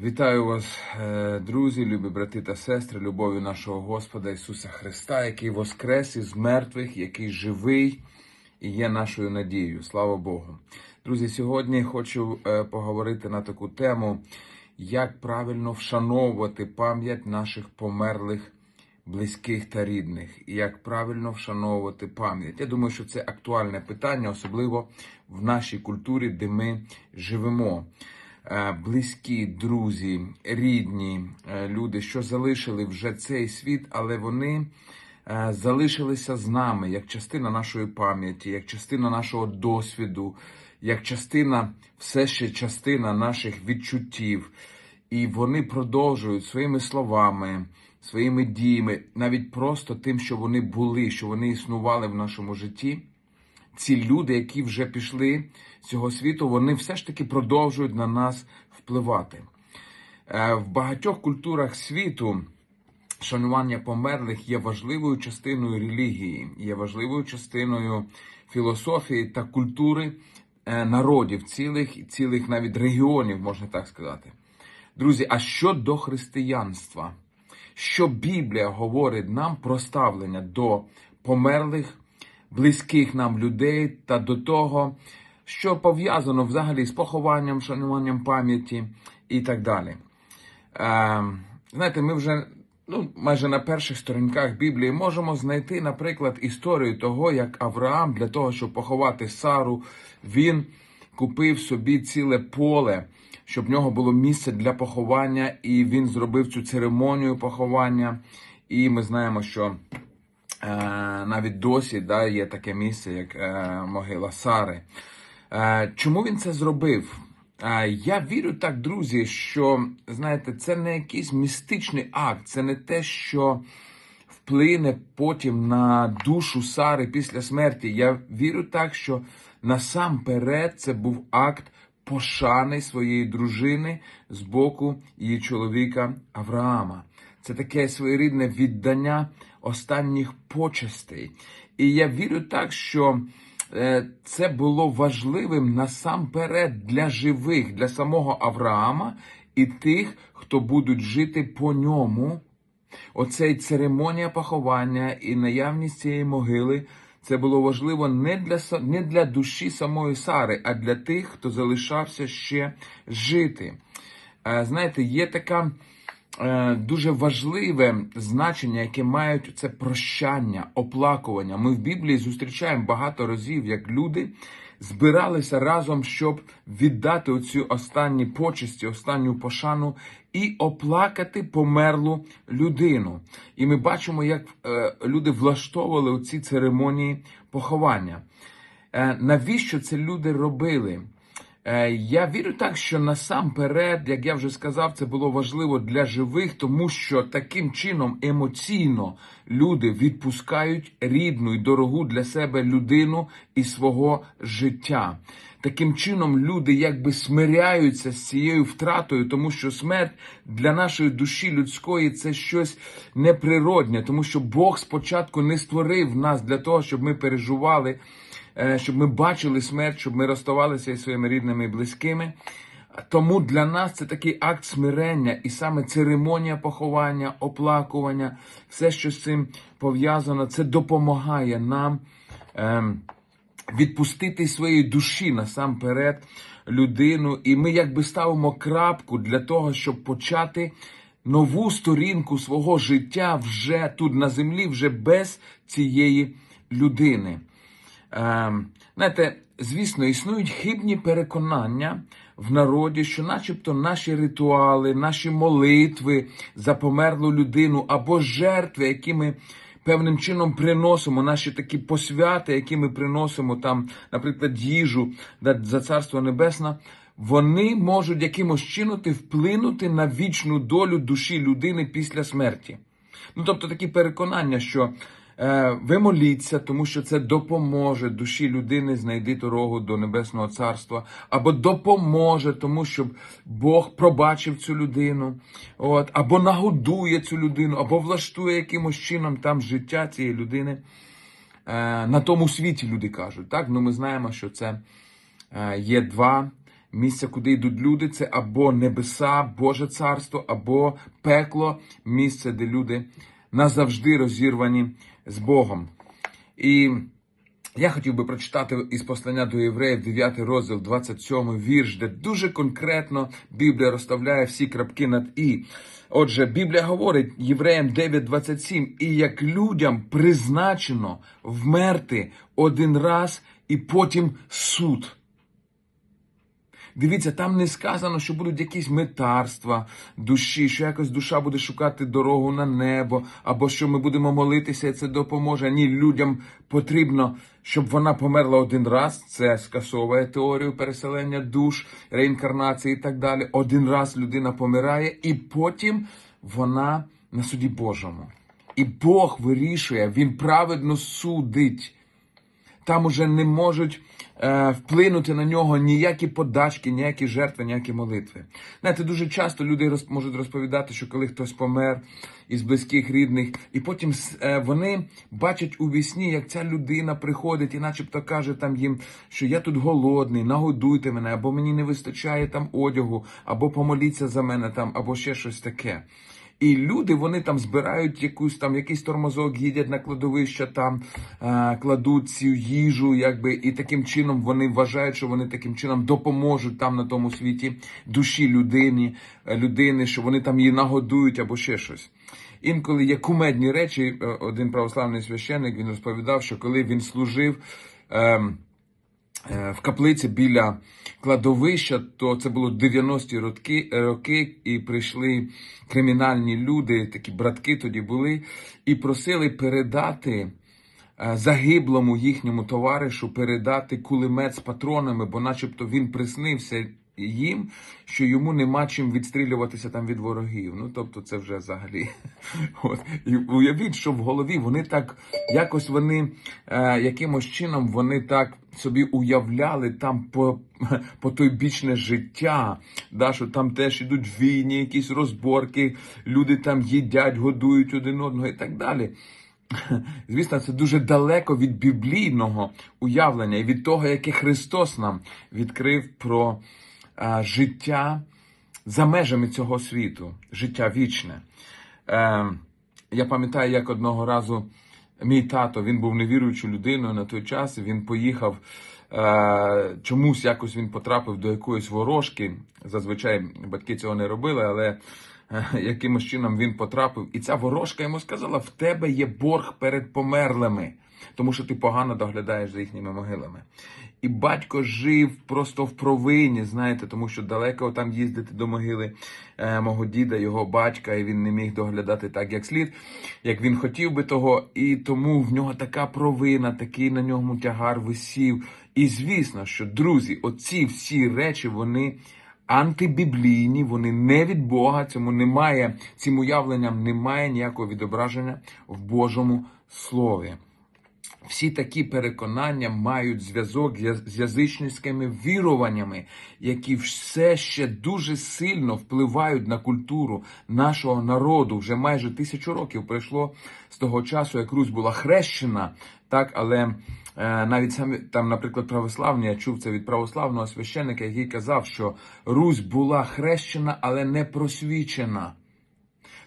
Вітаю вас, е, друзі, любі брати та сестри, любов'ю нашого Господа Ісуса Христа, який воскрес із мертвих, який живий і є нашою надією. Слава Богу. Друзі, сьогодні хочу е, поговорити на таку тему, як правильно вшановувати пам'ять наших померлих близьких та рідних, і як правильно вшановувати пам'ять. Я думаю, що це актуальне питання, особливо в нашій культурі, де ми живемо. Е, Близькі, друзі, рідні е, люди, що залишили вже цей світ, але вони е, залишилися з нами як частина нашої пам'яті, як частина нашого досвіду, як частина, все ще частина наших відчуттів. І вони продовжують своїми словами, своїми діями, навіть просто тим, що вони були, що вони існували в нашому житті. Ці люди, які вже пішли з цього світу, вони все ж таки продовжують на нас впливати. Е, В багатьох культурах світу шанування померлих є важливою частиною релігії, є важливою частиною філософії та культури е, народів, цілих цілих навіть регіонів, можна так сказати. Друзі, а що до християнства? Що Біблія говорить нам про ставлення до померлих, близьких нам людей та до того, що пов'язано взагалі з похованням, шануванням пам'яті і так далі. Е, знаєте, ми вже ну, майже на перших сторінках Біблії можемо знайти, наприклад, історію того, як Авраам для того, щоб поховати Сару, він купив собі ціле поле, щоб в нього було місце для поховання, і він зробив цю церемонію поховання. І ми знаємо, що навіть досі да, є таке місце, як е, могила Сари. Е, чому він це зробив? Е, я вірю так, друзі, що знаєте, це не якийсь містичний акт, це не те, що вплине потім на душу Сари після смерті. Я вірю так, що насамперед це був акт пошани своєї дружини з боку її чоловіка Авраама. Це таке своєрідне віддання останніх почестей. І я вірю так, що е, це було важливим насамперед для живих, для самого Авраама і тих, хто будуть жити по ньому. Оцей церемонія поховання і наявність цієї могили. Це було важливо не для не для душі самої Сари, а для тих, хто залишався ще жити. Е, Знаєте, є така дуже важливе значення, яке мають це прощання, оплакування. Ми в Біблії зустрічаємо багато разів, як люди збиралися разом, щоб віддати оцю останні почесті, останню пошану і оплакати померлу людину. І ми бачимо, як е, люди влаштовували оці церемонії поховання. Е, навіщо це люди робили? Е, Я вірю так, що насамперед, як я вже сказав, це було важливо для живих, тому що таким чином емоційно люди відпускають рідну і дорогу для себе людину і свого життя. Таким чином люди якби смиряються з цією втратою, тому що смерть для нашої душі людської це щось неприродне, тому що Бог спочатку не створив нас для того, щоб ми переживали щоб ми бачили смерть, щоб ми розставалися із своїми рідними і близькими. Тому для нас це такий акт смирення, і саме церемонія поховання, оплакування, все, що з цим пов'язано, це допомагає нам ем, відпустити своєї душі насамперед людину. І ми якби ставимо крапку для того, щоб почати нову сторінку свого життя вже тут на землі, вже без цієї людини. Ем, знаєте, звісно, існують хибні переконання в народі, що, начебто, наші ритуали, наші молитви за померлу людину або жертви, які ми певним чином приносимо, наші такі посвяти, які ми приносимо там, наприклад, їжу за царство небесне, вони можуть якимось чином вплинути на вічну долю душі людини після смерті. Ну, тобто такі переконання, що ви моліться, тому що це допоможе душі людини знайти дорогу до Небесного Царства, або допоможе, тому щоб Бог пробачив цю людину, от, або нагодує цю людину, або влаштує якимось чином там життя цієї людини. Е, на тому світі люди кажуть. Так? Ну, ми знаємо, що це е, є два Місце, куди йдуть люди, це або небеса, Боже царство, або пекло, місце, де люди назавжди розірвані з Богом. І я хотів би прочитати із послання до євреїв 9 розділ, 27 вірш, де дуже конкретно Біблія розставляє всі крапки над і. Отже, Біблія говорить євреям 9.27, і як людям призначено вмерти один раз і потім суд. Дивіться, там не сказано, що будуть якісь метарства душі, що якось душа буде шукати дорогу на небо, або що ми будемо молитися, і це допоможе. Ні, людям потрібно, щоб вона померла один раз. Це скасовує теорію переселення душ, реінкарнації і так далі. Один раз людина помирає, і потім вона на суді Божому. І Бог вирішує, Він праведно судить. Там уже не можуть е, вплинути на нього ніякі подачки, ніякі жертви, ніякі молитви. Знаєте, дуже часто люди роз, можуть розповідати, що коли хтось помер із близьких рідних, і потім е, вони бачать у вісні, як ця людина приходить і начебто каже там їм, що я тут голодний, нагодуйте мене, або мені не вистачає там одягу, або помоліться за мене там, або ще щось таке. І люди вони там збирають якусь там якийсь тормозок, їдять на кладовище, там е, кладуть цю їжу, якби і таким чином вони вважають, що вони таким чином допоможуть там на тому світі душі людині, е, людини, що вони там її нагодують або ще щось. Інколи є кумедні речі. Е, Один православний священник він розповідав, що коли він служив. е, в каплиці біля кладовища, то це було 90-ті роки, роки, і прийшли кримінальні люди, такі братки тоді були, і просили передати е, загиблому їхньому товаришу, передати кулемет з патронами, бо начебто він приснився їм, що йому нема чим відстрілюватися там від ворогів. Ну тобто, це вже взагалі. От. І уявіть, що в голові вони так якось вони е, якимось чином вони так собі уявляли там по, по той бічне життя, да, що там теж ідуть війні, якісь розборки, люди там їдять, годують один одного і так далі. Звісно, це дуже далеко від біблійного уявлення і від того, яке Христос нам відкрив про життя за межами цього світу, життя вічне. Е, я пам'ятаю, як одного разу мій тато він був невіруючою людиною на той час. Він поїхав. е, Чомусь якось він потрапив до якоїсь ворожки. Зазвичай батьки цього не робили, але е, якимось чином він потрапив. І ця ворожка йому сказала: в тебе є борг перед померлими, тому що ти погано доглядаєш за їхніми могилами. І батько жив просто в провині, знаєте, тому що далеко там їздити до могили е, мого діда, його батька, і він не міг доглядати так, як слід, як він хотів би того. І тому в нього така провина, такий на ньому тягар висів. І звісно, що друзі, оці всі речі, вони антибіблійні, вони не від Бога. Цьому немає, цим уявленням немає ніякого відображення в Божому Слові. Всі такі переконання мають зв'язок з язичницькими віруваннями, які все ще дуже сильно впливають на культуру нашого народу. Вже майже тисячу років пройшло з того часу, як Русь була хрещена, так, але е, навіть самі там, наприклад, православні, я чув це від православного священника, який казав, що Русь була хрещена, але не просвічена.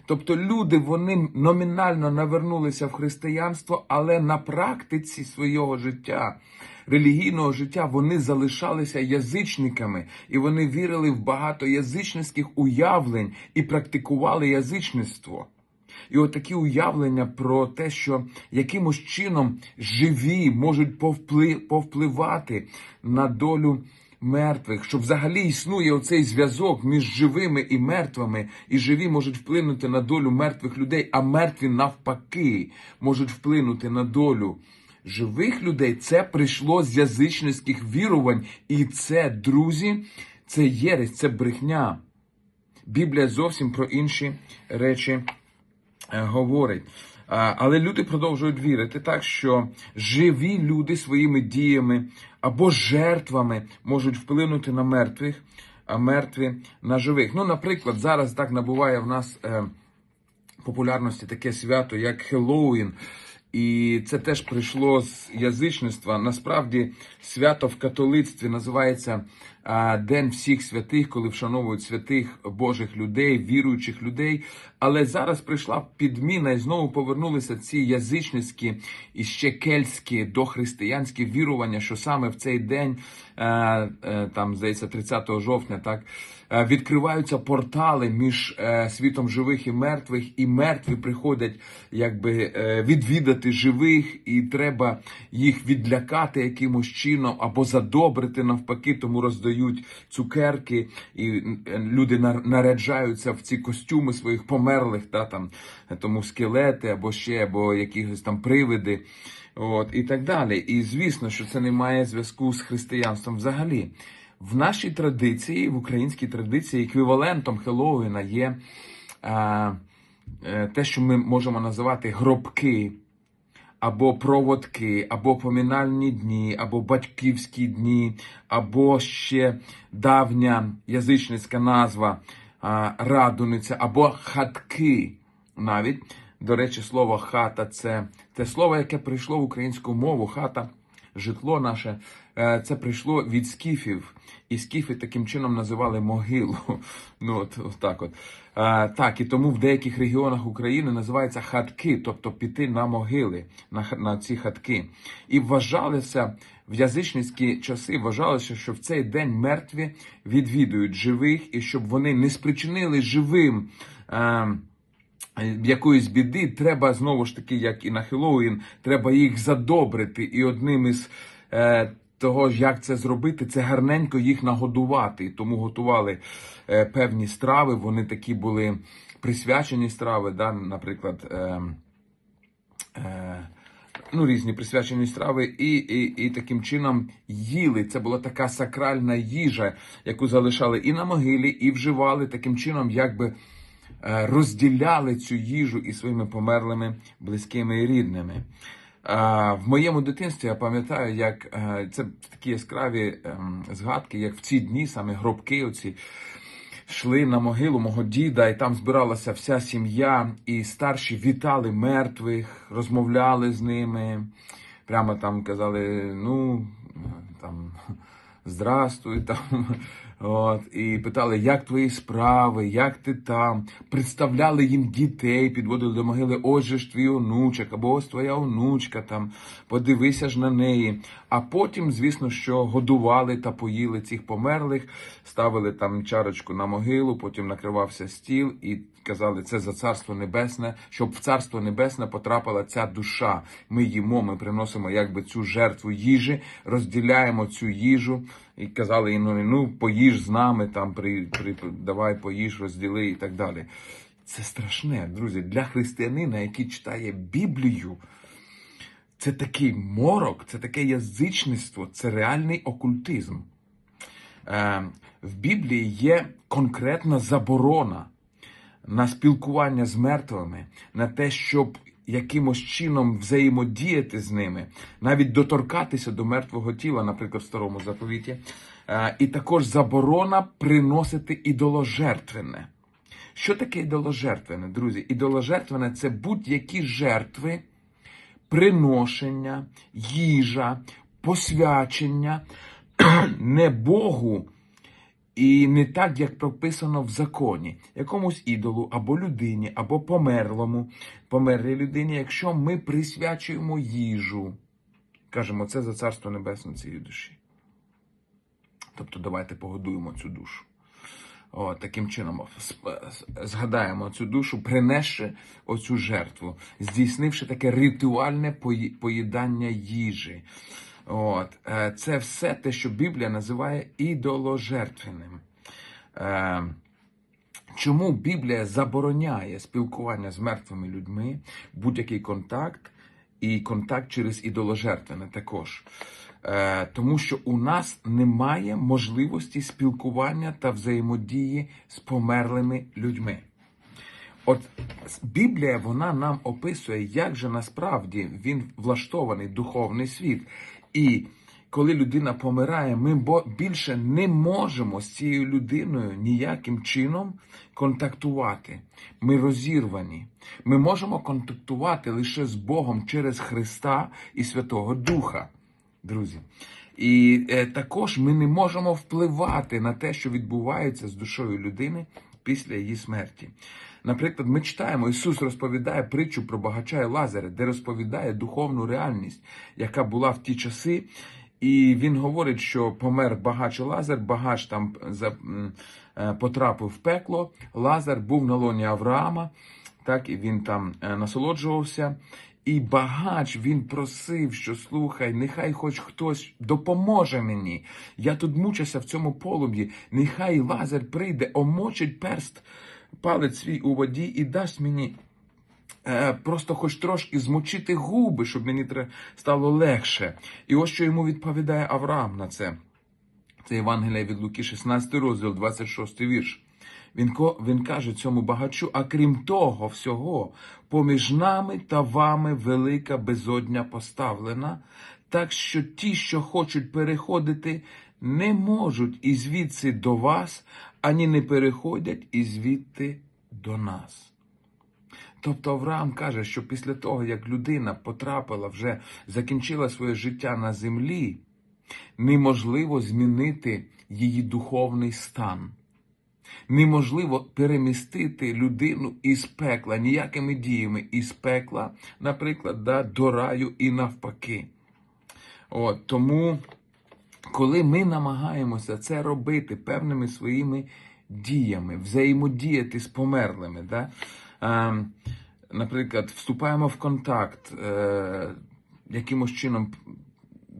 Тобто люди вони номінально навернулися в християнство, але на практиці свого життя, релігійного життя, вони залишалися язичниками, і вони вірили в багато язичницьких уявлень і практикували язичництво. І от такі уявлення про те, що якимось чином живі можуть повпливати на долю мертвих, що взагалі існує оцей зв'язок між живими і мертвими, і живі можуть вплинути на долю мертвих людей, а мертві навпаки можуть вплинути на долю живих людей. Це прийшло з язичницьких вірувань, і це, друзі, це єресь, це брехня. Біблія зовсім про інші речі е, говорить. Але люди продовжують вірити так, що живі люди своїми діями або жертвами можуть вплинути на мертвих, а мертві на живих. Ну, наприклад, зараз так набуває в нас е, популярності таке свято, як Хеллоуін. І це теж прийшло з язичництва. Насправді свято в католицтві називається День всіх святих, коли вшановують святих Божих людей, віруючих людей. Але зараз прийшла підміна і знову повернулися ці язичницькі і ще кельтські дохристиянські вірування, що саме в цей день, е, е, там здається, 30 жовтня, так відкриваються портали між е, світом живих і мертвих, і мертві приходять якби е, відвідати живих, і треба їх відлякати якимось чином або задобрити навпаки, тому роздають цукерки, і е, люди нар- наряджаються в ці костюми своїх померлих, та там тому скелети або ще, або якісь там привиди. От, і так далі. І звісно, що це не має зв'язку з християнством взагалі. В нашій традиції, в українській традиції, еквівалентом Хеллоуіна є а, е, те, що ми можемо називати гробки, або проводки, або помінальні дні, або батьківські дні, або ще давня язичницька назва а, радуниця, або хатки навіть. До речі, слово хата це те слово, яке прийшло в українську мову. Хата, житло наше, е, це прийшло від скіфів. І скіфи таким чином називали могилу. Ну, от, от так от. Е, так, і тому в деяких регіонах України називаються хатки, тобто піти на могили, на, на ці хатки. І вважалося в язичницькі часи, вважалося, що в цей день мертві відвідують живих, і щоб вони не спричинили живим. Е, якоїсь біди, треба знову ж таки, як і на Хеллоуін, треба їх задобрити. І одним із е, того, ж, як це зробити, це гарненько їх нагодувати. І Тому готували е, певні страви. Вони такі були присвячені страви, да, наприклад. Е, е, Ну, різні присвячені страви, і, і, і таким чином їли. Це була така сакральна їжа, яку залишали і на могилі, і вживали таким чином, якби е, розділяли цю їжу із своїми померлими близькими і рідними. В моєму дитинстві я пам'ятаю, як е, це такі яскраві ем, згадки, як в ці дні саме гробки оці йшли на могилу мого діда, і там збиралася вся сім'я, і старші вітали мертвих, розмовляли з ними. Прямо там казали, ну там здрастуй там. От, і питали, як твої справи, як ти там. Представляли їм дітей, підводили до могили, ось же ж твій онучок, або ось твоя онучка там, подивися ж на неї. А потім, звісно, що годували та поїли цих померлих, ставили там чарочку на могилу, потім накривався стіл і казали, це за царство небесне, щоб в царство небесне потрапила ця душа. Ми їмо, ми приносимо якби цю жертву їжі, розділяємо цю їжу. І казали їм, ну, ну поїж з нами, там при, при давай поїж, розділи і так далі. Це страшне, друзі, для християнина, який читає Біблію. Це такий морок, це таке язичництво, це реальний окультизм. Е, в Біблії є конкретна заборона на спілкування з мертвими, на те, щоб якимось чином взаємодіяти з ними, навіть доторкатися до мертвого тіла, наприклад, в старому заповіті. Е, І також заборона приносити ідоложертвене. Що таке ідоложертвене, друзі? Ідоложертвене це будь-які жертви, приношення, їжа, посвячення не Богу і не так, як прописано в законі, якомусь ідолу або людині, або померлому, померлій людині, якщо ми присвячуємо їжу, кажемо, це за царство небесне цієї душі. Тобто давайте погодуємо цю душу. О, таким чином згадаємо цю душу, принесши оцю жертву, здійснивши таке ритуальне пої- поїдання їжі. От, е, це все те, що Біблія називає ідоложертвеним. Е, Чому Біблія забороняє спілкування з мертвими людьми, будь-який контакт і контакт через ідоложертвене також? Е, тому що у нас немає можливості спілкування та взаємодії з померлими людьми. От Біблія вона нам описує, як же насправді він влаштований духовний світ. І коли людина помирає, ми більше не можемо з цією людиною ніяким чином контактувати. Ми розірвані. Ми можемо контактувати лише з Богом через Христа і Святого Духа. Друзі, І е, також ми не можемо впливати на те, що відбувається з душою людини після її смерті. Наприклад, ми читаємо, Ісус розповідає притчу про багача і Лазаря, де розповідає духовну реальність, яка була в ті часи. І він говорить, що помер багач Лазар, багач там е, потрапив в пекло, Лазар був на лоні Авраама, так, і він там е, насолоджувався. І багач він просив, що слухай, нехай хоч хтось допоможе мені. Я тут мучуся в цьому полум'ї. Нехай Лазар прийде, омочить перст, палець свій у воді і дасть мені е, просто хоч трошки змочити губи, щоб мені стало легше. І ось що йому відповідає Авраам на це. Це Євангелія від Луки, 16 розділ, 26 вірш. Він, ко- він каже цьому багачу, а крім того всього, поміж нами та вами велика безодня поставлена, так що ті, що хочуть переходити, не можуть і звідси до вас, ані не переходять і звідти до нас. Тобто Авраам каже, що після того, як людина потрапила вже, закінчила своє життя на землі, неможливо змінити її духовний стан. Неможливо перемістити людину із пекла ніякими діями із пекла, наприклад, да, до раю і навпаки. От, тому, коли ми намагаємося це робити певними своїми діями, взаємодіяти з померлими, да, е, наприклад, вступаємо в контакт е, якимось чином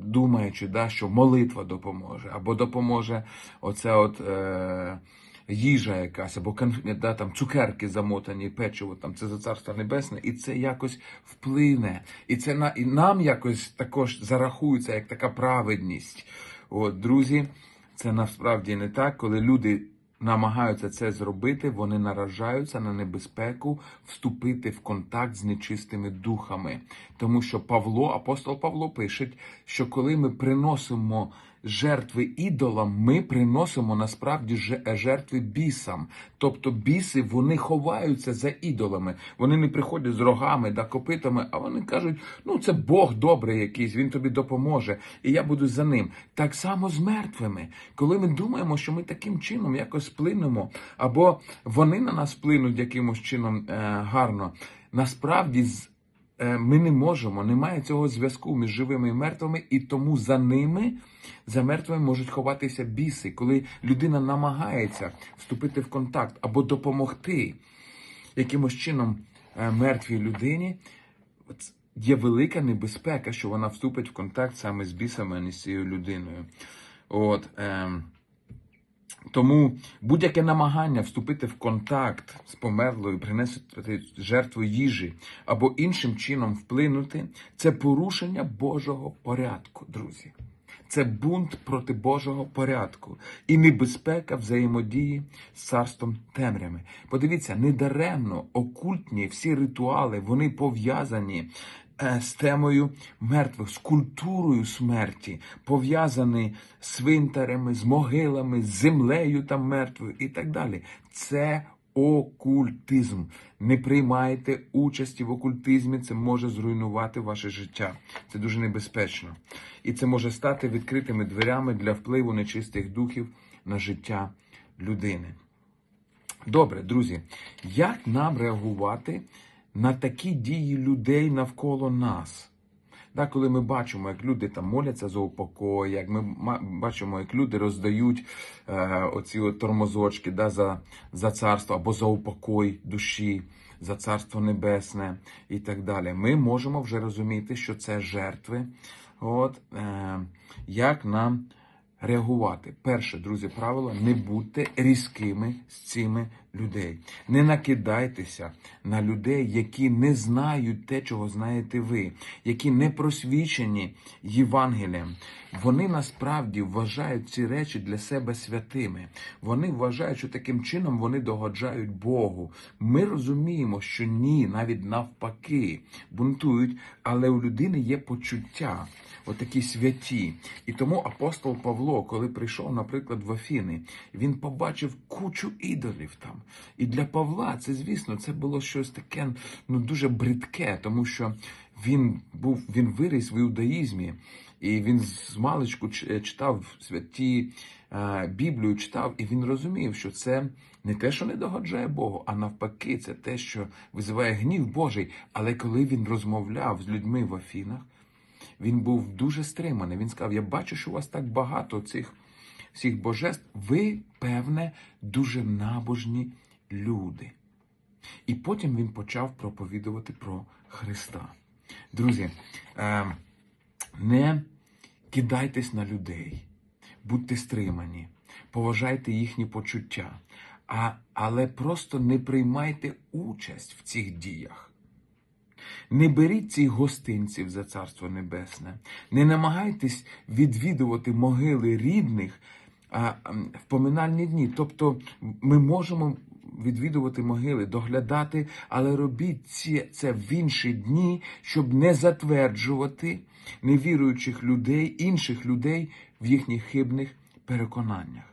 думаючи, да, що молитва допоможе, або допоможе оце от е, їжа якась, або да, там, цукерки замотані, печиво, там, це за царство небесне, і це якось вплине. І це на, і нам якось також зарахується як така праведність. От, друзі, це насправді не так, коли люди намагаються це зробити, вони наражаються на небезпеку вступити в контакт з нечистими духами. Тому що Павло, апостол Павло пише, що коли ми приносимо жертви ідолам, ми приносимо насправді жертви бісам. Тобто біси вони ховаються за ідолами. Вони не приходять з рогами да копитами, а вони кажуть: ну це Бог добрий якийсь, він тобі допоможе, і я буду за ним. Так само з мертвими. Коли ми думаємо, що ми таким чином якось вплинемо, або вони на нас вплинуть якимось чином е, гарно, насправді з е, ми не можемо, немає цього зв'язку між живими і мертвими, і тому за ними, за мертвими можуть ховатися біси, коли людина намагається вступити в контакт або допомогти якимось чином е, мертвій людині. Є велика небезпека, що вона вступить в контакт саме з бісами, а не з цією людиною. От, ем, тому будь-яке намагання вступити в контакт з померлою, принести жертву їжі або іншим чином вплинути, це порушення Божого порядку, друзі. Це бунт проти Божого порядку і небезпека взаємодії з царством темрями. Подивіться, недаремно окультні всі ритуали вони пов'язані з темою мертвих, з культурою смерті, пов'язані з свинтарями, з могилами, з землею там мертвою і так далі. Це окультизм. Не приймайте участі в окультизмі, це може зруйнувати ваше життя. Це дуже небезпечно. І це може стати відкритими дверями для впливу нечистих духів на життя людини. Добре, друзі, як нам реагувати на такі дії людей навколо нас? Да, коли ми бачимо, як люди там моляться за упокой, як ми бачимо, як люди роздають е, оці от тормозочки да, за, за царство або за упокой душі, за царство небесне і так далі. Ми можемо вже розуміти, що це жертви. От, е, як нам реагувати? Перше, друзі, правило: не будьте різкими з цими людей. Не накидайтеся на людей, які не знають те, чого знаєте ви, які не просвічені Євангелієм. Вони насправді вважають ці речі для себе святими. Вони вважають, що таким чином вони догоджають Богу. Ми розуміємо, що ні, навіть навпаки, бунтують, але у людини є почуття, отакі святі. І тому апостол Павло, коли прийшов, наприклад, в Афіни, він побачив кучу ідолів там. І для Павла це, звісно, це було щось таке ну дуже бридке, тому що він був він виріс в іудаїзмі, І він з маличку ч- читав святі е, Біблію, читав, і він розумів, що це не те, що не догоджає Богу, а навпаки, це те, що визиває гнів Божий. Але коли він розмовляв з людьми в Афінах, він був дуже стриманий. Він сказав: Я бачу, що у вас так багато цих всіх божеств. Ви, певне, дуже набожні люди. І потім він почав проповідувати про Христа. Друзі, е, не кидайтесь на людей, будьте стримані, поважайте їхні почуття, а, але просто не приймайте участь в цих діях. Не беріть цих гостинців за Царство Небесне, не намагайтесь відвідувати могили рідних а, в поминальні дні. Тобто ми можемо відвідувати могили, доглядати, але робіть це в інші дні, щоб не затверджувати невіруючих людей, інших людей в їхніх хибних переконаннях.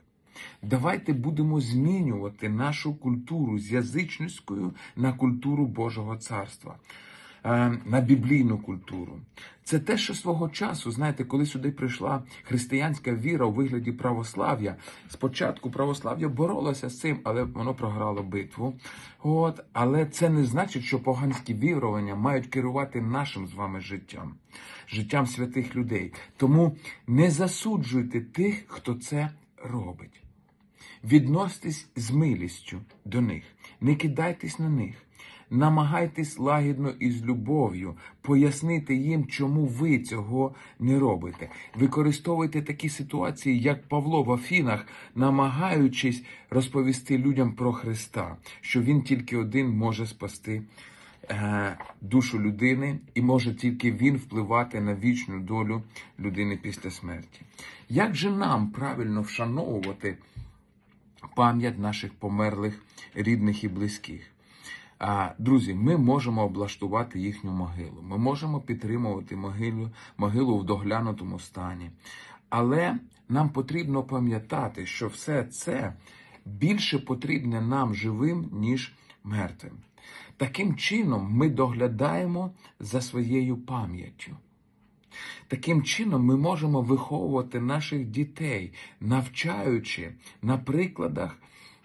Давайте будемо змінювати нашу культуру з язичницькою на культуру Божого царства, на біблійну культуру. Це те, що свого часу, знаєте, коли сюди прийшла християнська віра у вигляді православ'я, спочатку православ'я боролося з цим, але воно програло битву. От, але це не значить, що поганські вірування мають керувати нашим з вами життям, життям святих людей. Тому не засуджуйте тих, хто це робить. Відносьтесь з милістю до них, не кидайтесь на них, намагайтесь лагідно і з любов'ю пояснити їм, чому ви цього не робите. Використовуйте такі ситуації, як Павло в Афінах, намагаючись розповісти людям про Христа, що він тільки один може спасти. е, Душу людини, і може тільки він впливати на вічну долю людини після смерті. Як же нам правильно вшановувати пам'ять наших померлих рідних і близьких. Друзі, ми можемо облаштувати їхню могилу. Ми можемо підтримувати могилу, могилу в доглянутому стані. Але нам потрібно пам'ятати, що все це більше потрібне нам живим, ніж мертвим. Таким чином, ми доглядаємо за своєю пам'яттю. Таким чином, ми можемо виховувати наших дітей, навчаючи на прикладах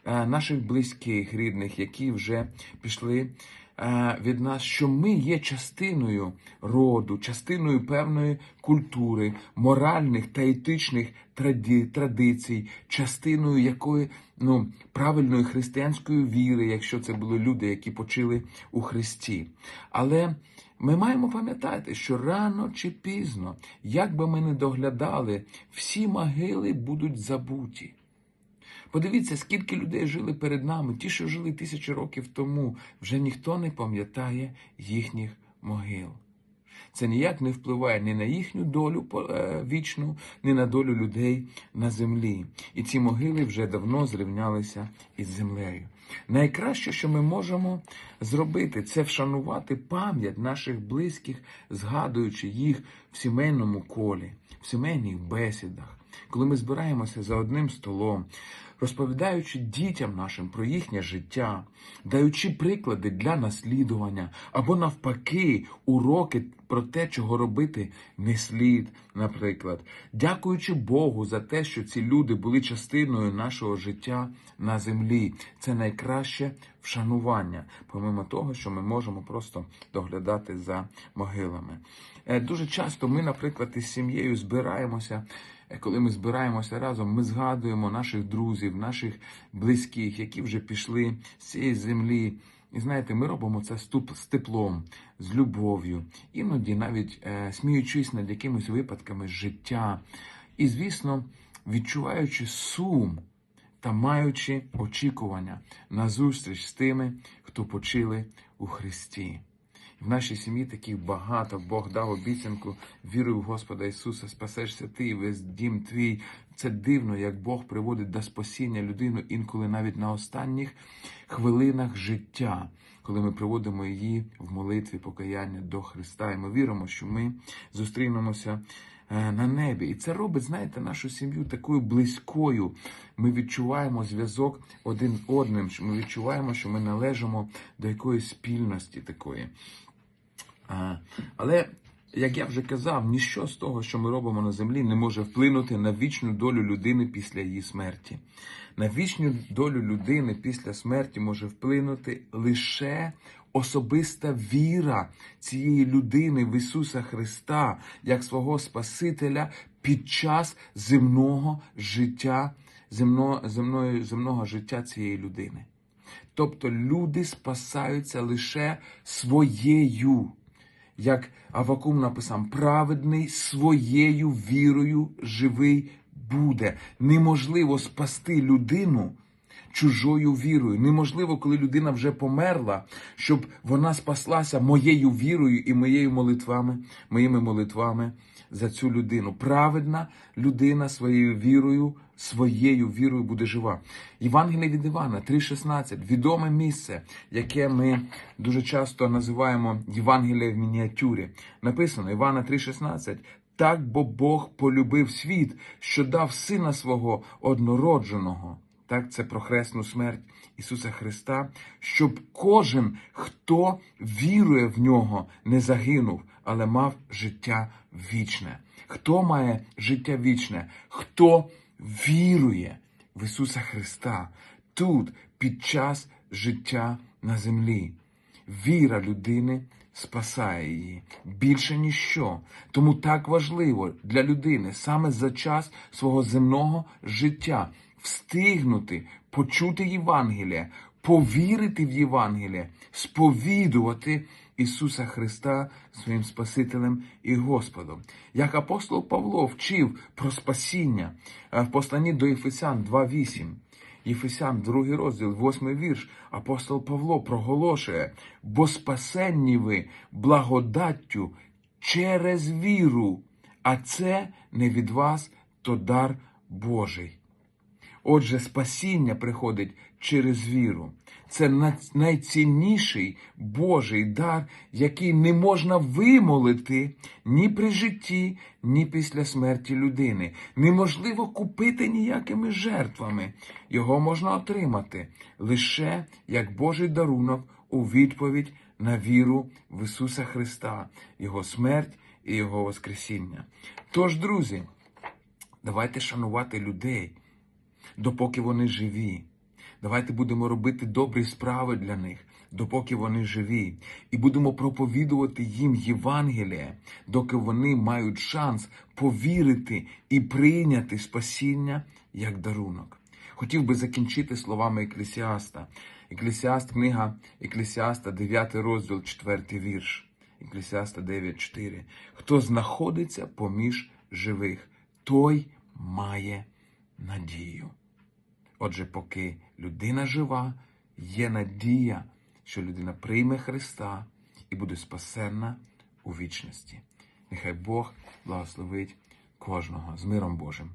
наших близьких, рідних, які вже пішли е, від нас, що ми є частиною роду, частиною певної культури, моральних та етичних традицій, частиною якої ну, правильної християнської віри, якщо це були люди, які почили у Христі. Але ми маємо пам'ятати, що рано чи пізно, як би ми не доглядали, всі могили будуть забуті. Подивіться, скільки людей жили перед нами, ті, що жили тисячі років тому, вже ніхто не пам'ятає їхніх могил. Це ніяк не впливає ні на їхню долю е, вічну, ні на долю людей на землі. І ці могили вже давно зрівнялися із землею. Найкраще, що ми можемо зробити, це вшанувати пам'ять наших близьких, згадуючи їх в сімейному колі, в сімейних бесідах, коли ми збираємося за одним столом, розповідаючи дітям нашим про їхнє життя, даючи приклади для наслідування, або навпаки, уроки про те, чого робити не слід, наприклад, дякуючи Богу за те, що ці люди були частиною нашого життя на землі. Це найкраще вшанування, помимо того, що ми можемо просто доглядати за могилами. Е, Дуже часто ми, наприклад, із сім'єю збираємося. Е, Коли ми збираємося разом, ми згадуємо наших друзів, наших близьких, які вже пішли з цієї землі. І знаєте, ми робимо це з з теплом, з любов'ю, іноді навіть е, сміючись над якимись випадками життя. І, звісно, відчуваючи сум та маючи очікування на зустріч з тими, хто почили у Христі. В нашій сім'ї таких багато. Бог дав обіцянку, віруй в Господа Ісуса, спасешся ти весь дім твій. Це дивно, як Бог приводить до спасіння людину інколи навіть на останніх хвилинах життя, коли ми приводимо її в молитві покаяння до Христа. І ми віримо, що ми зустрінемося е, на небі. І це робить, знаєте, нашу сім'ю такою близькою. Ми відчуваємо зв'язок один одним. Ми відчуваємо, що ми належимо до якоїсь спільності такої. Але як я вже казав, ніщо з того, що ми робимо на землі, не може вплинути на вічну долю людини після її смерті. На вічну долю людини після смерті може вплинути лише особиста віра цієї людини в Ісуса Христа як свого Спасителя під час земного життя, земного, земної, земного життя цієї людини. Тобто люди спасаються лише своєю, як Авакум написав, праведний своєю вірою живий буде. Неможливо спасти людину чужою вірою. Неможливо, коли людина вже померла, щоб вона спаслася моєю вірою і моєю молитвами, моїми молитвами за цю людину. Праведна людина своєю вірою, своєю вірою буде жива. Євангеліє від Івана 3,16 відоме місце, яке ми дуже часто називаємо Євангеліє в мініатюрі. Написано Івана 3,16. Так бо Бог полюбив світ, що дав сина свого однородженого. Так, це про хресну смерть Ісуса Христа, щоб кожен, хто вірує в нього, не загинув, але мав життя вічне. Хто має життя вічне? Хто вірує в Ісуса Христа тут, під час життя на землі? Віра людини спасає її більше ніщо. Тому так важливо для людини саме за час свого земного життя встигнути почути Євангелія, повірити в Євангеліє, сповідувати Ісуса Христа своїм Спасителем і Господом. Як апостол Павло вчив про спасіння е, в посланні до Єфесян 2.8. Єфесян, другий розділ, восьмий вірш, апостол Павло проголошує, бо спасенні ви благодаттю через віру, а це не від вас, то дар Божий. Отже, спасіння приходить через віру. Це найцінніший Божий дар, який не можна вимолити ні при житті, ні після смерті людини. Неможливо купити ніякими жертвами. Його можна отримати лише як Божий дарунок у відповідь на віру в Ісуса Христа, Його смерть і Його Воскресіння. Тож, друзі, давайте шанувати людей допоки вони живі. Давайте будемо робити добрі справи для них, допоки вони живі, і будемо проповідувати їм Євангеліє, доки вони мають шанс повірити і прийняти спасіння як дарунок. Хотів би закінчити словами Еклесіаста. Еклесіаст, книга Еклесіаста, 9 розділ, 4 вірш. Еклесіаста 9.4. Хто знаходиться поміж живих, той має надію. Отже, поки людина жива, є надія, що людина прийме Христа і буде спасенна у вічності. Нехай Бог благословить кожного з миром Божим.